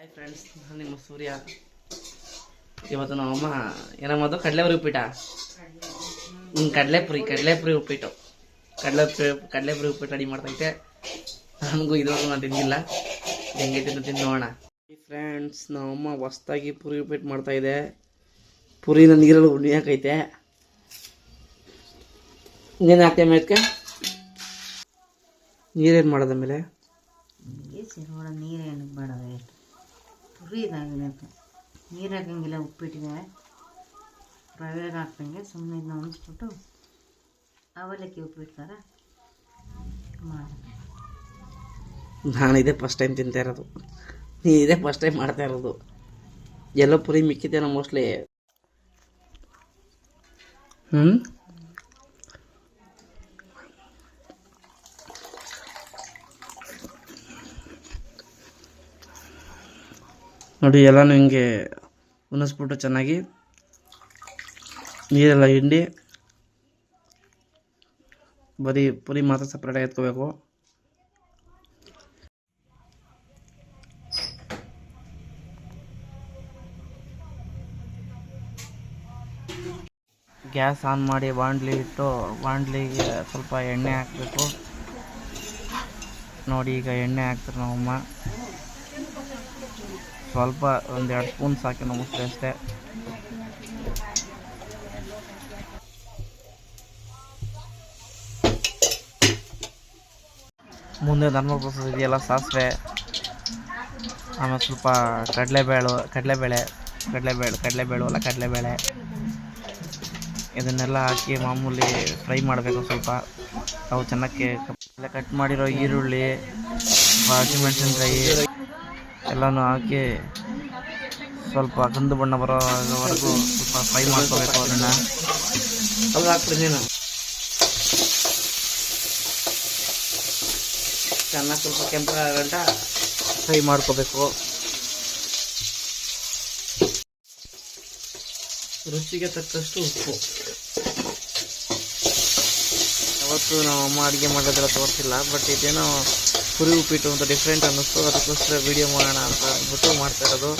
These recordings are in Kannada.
ಹಾಯ್ ಫ್ರೆಂಡ್ಸ್ ನಾನು ನಿಮ್ಮ ಸೂರ್ಯ. ಇವತ್ತು ನಮ್ಮಮ್ಮ ಏನಮ್ಮದು ಕಡಲೆಪುರಿ ಉಪ್ಪಿಟ ಹ್ಞೂ ಕಡಲೆಪುರಿ ಕಡಲೆಪುರಿ ಉಪ್ಪಿಟ್ಟು. ಕಡಲೆಪುರಿ ಕಡಲೆಪುರಿ ಉಪ್ಪಿಟ್ಟು ರೆಡಿ ಮಾಡ್ತೈತೆ. ನನಗೂ ಇದುವರೆಗೂ ನಾನು ತಿಂದಿಲ್ಲ. ಹೆಂಗೆ ತಿಂದು ತಿಂದು ನೋಡೋಣ. ಫ್ರೆಂಡ್ಸ್ ನಮ್ಮಮ್ಮ ಹೊಸ್ದಾಗಿ ಪುರಿ ಉಪ್ಪಿಟ್ಟು ಮಾಡ್ತಾ ಇದೆ. ಪುರಿನ ನೀರಲ್ಲಿ ಉಣಿಯಾಕೈತೆ ಇನ್ನೇನು ಹಾಕ್ತೆ ಮೇದಕ್ಕೆ ನೀರೇನು ಮಾಡೋದ ಮೇಲೆ ನೀರೇನು ನೋಡ ಪುರಿ ಇದಾಗಿದೆ ಅಂತ. ನೀರು ಹಾಕಂಗಿಲ್ಲ ಉಪ್ಪಿಟ್ಟಿಗೆ ರವೆಗೆ ಹಾಕ್ದಂಗೆ ಸುಮ್ಮನೆ ಇದನ್ನ ಉಣಿಸ್ಬಿಟ್ಟು ಅವಲಕ್ಕಿ ಉಪ್ಪಿಟ್ಟು ಥರ ಮಾಡಿದೆ ಫಸ್ಟ್ ಟೈಮ್ ತಿಂತಾ ಇರೋದು. ನೀ ಇದೇ ಫಸ್ಟ್ ಟೈಮ್ ಮಾಡ್ತಾ ಇರೋದು. ಎಲ್ಲೋ ಪುರಿ ಮಿಕ್ಕಿದ್ದೇನೋ ಮೋಸ್ಟ್ಲಿ ಹ್ಞೂ ನೋಡಿ, ಎಲ್ಲನೂ ಹಿಂಗೆ ಉಣಿಸ್ಬಿಟ್ಟು ಚೆನ್ನಾಗಿ ನೀರೆಲ್ಲ ಹಿಂಡಿ ಬರೀ ಪುರಿ ಮಾತ್ರ ಸಪ್ರೇಟಾಗಿ ಎತ್ಕೋಬೇಕು. ಗ್ಯಾಸ್ ಆನ್ ಮಾಡಿ ಬಾಂಡ್ಲಿ ಇಟ್ಟು ಬಾಂಡ್ಲಿಗೆ ಸ್ವಲ್ಪ ಎಣ್ಣೆ ಹಾಕಬೇಕು. ನೋಡಿ, ಈಗ ಎಣ್ಣೆ ಹಾಕ್ತಾರೆ ನಮ್ಮಮ್ಮ ಸ್ವಲ್ಪ ಒಂದೆರಡು ಸ್ಪೂನ್ ಸಾಕಿ ನಮಸ್ತೆ ಅಷ್ಟೇ. ಮುಂದೆ ಧರ್ಮ ಪ್ರೊಸೆಸ್ ಇದೆಯಲ್ಲ, ಸಾಸಿವೆ, ಆಮೇಲೆ ಸ್ವಲ್ಪ ಕಡಲೆಬೇಳು, ಕಡಲೆಬೇಳೆ ಕಡಲೆಬೇಳೆ, ಕಡಲೆಬೇಳು ಅಲ್ಲ, ಕಡಲೆಬೇಳೆ. ಇದನ್ನೆಲ್ಲ ಹಾಕಿ ಮಾಮೂಲಿ ಫ್ರೈ ಮಾಡಬೇಕು ಸ್ವಲ್ಪ. ಅವು ಚೆನ್ನಾಗಿ ಕಟ್ ಮಾಡಿರೋ ಈರುಳ್ಳಿ ಹಸಿಮೆಣಸಿನ್ಕಾಯಿ ಎಲ್ಲನೂ ಹಾಕಿ ಸ್ವಲ್ಪ ಕಂದು ಬಣ್ಣ ಬರೋವರೆಗೂ ಸ್ವಲ್ಪ ಫ್ರೈ ಮಾಡ್ಕೋಬೇಕು ಅದನ್ನು ಅದು ಹಾಕ್ಬಿಡಿ ನೀನು. ಚೆನ್ನಾಗಿ ಸ್ವಲ್ಪ ಕೆಂಪು ಗಂಟ ಫ್ರೈ ಮಾಡ್ಕೋಬೇಕು. ರುಚಿಗೆ ತಕ್ಕಷ್ಟು ಉಪ್ಪು. ಯಾವತ್ತು ನಾವು ಅಮ್ಮ ಅಡುಗೆ ಮಾಡೋದ್ರ ತೋರಿಸಿಲ್ಲ ಬಟ್ ಇದೇನೋ ಪುರಿ ಉಪ್ಪಿಟ್ಟು ಅಂತ ಡಿಫ್ರೆಂಟ್ ಅನ್ನಿಸ್ತು. ಅದಕ್ಕೋಸ್ಕರ ವೀಡಿಯೋ ಮಾಡೋಣ ಅಂತ ಅಂದ್ಬಿಟ್ಟು ಮಾಡ್ತಾ ಇರೋದು.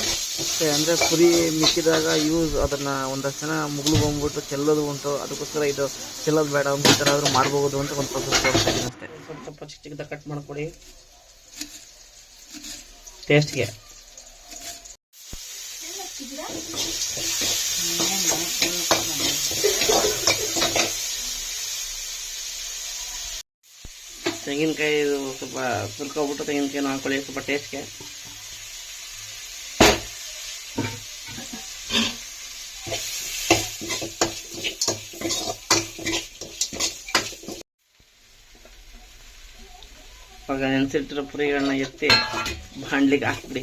ಅಷ್ಟೇ ಅಂದರೆ ಕುರಿ ಮಿಕ್ಕಿದಾಗ ಯೂಸ್ ಅದನ್ನು ಒಂದಷ್ಟು ಜನ ಮುಗಿಲು ಬಂದ್ಬಿಟ್ಟು ಚೆಲ್ಲೋದು ಉಂಟು. ಅದಕ್ಕೋಸ್ಕರ ಇದು ಚೆಲ್ಲೋದು ಬೇಡ ಒಂದು ಥರ ಆದರೂ ಮಾಡ್ಬೋದು ಅಂತ ಒಂದು ಪ್ರೊಸೆಸ್ ತೋರಿಸ್ತಾ ಇದ್ದೀನಿ ಅಷ್ಟೇ. ಸ್ವಲ್ಪ ಸ್ವಲ್ಪ ಚಿಕ್ಕ ಚಿಕ್ಕದ ಕಟ್ ಮಾಡ್ಕೊಡಿ. ಟೇಸ್ಟ್ಗೆ ತೆಂಗಿನಕಾಯಿ ಸ್ವಲ್ಪ ಸುಲ್ಕೊಬಿಟ್ಟು ತೆಂಗಿನಕಾಯಿನ ಹಾಕೊಳ್ಳಿ ಸ್ವಲ್ಪ ಟೇಸ್ಟ್ಗೆ ಇವಾಗ ನೆನೆಸಿಟ್ಟಿರೋ ಪುರಿಗಳನ್ನ ಎತ್ತಿ ಬಾಂಡ್ಲಿಗೆ ಹಾಕ್ಬಿಡಿ.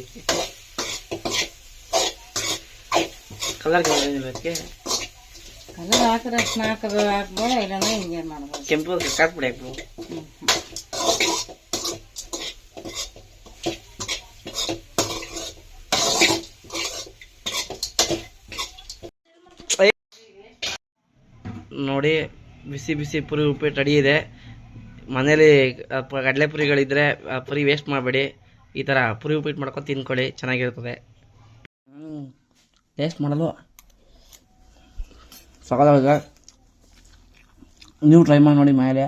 ಕಲರ್ ಅದಕ್ಕೆ. ಕಲರ್ ಹಾಕಿದ್ರೆ ಅಷ್ಟು ಹಾಕೋದು ಹಾಕ್ಬೇಡ ಇಲ್ಲಾಂದ್ರೆ ಹಿಂಗೆ ಮಾಡ್ಬೋದು? ಕೆಂಪು ಕಾಕ್ಬಿಡಿ ಹಾಕ್ಬಿಡು. ನೋಡಿ, ಬಿಸಿ ಬಿಸಿ ಪುರಿ ಉಪ್ಪಿಟ್ಟು ರೆಡಿ ಇದೆ. ಮನೇಲಿ ಕಡಲೆ ಪುರಿಗಳಿದ್ದರೆ ಪುರಿ ವೇಸ್ಟ್ ಮಾಡಬೇಡಿ. ಈ ಥರ ಪುರಿ ಉಪ್ಪಿಟ್ಟು ಮಾಡ್ಕೊಂಡು ತಿನ್ಕೊಳ್ಳಿ ಚೆನ್ನಾಗಿರ್ತದೆ ಟೇಸ್ಟ್ ಮಾಡಲು. ಸಕಾಲಾಗ ನೀವು ಟ್ರೈ ಮಾಡಿ ನೋಡಿ ಮೇಲೆ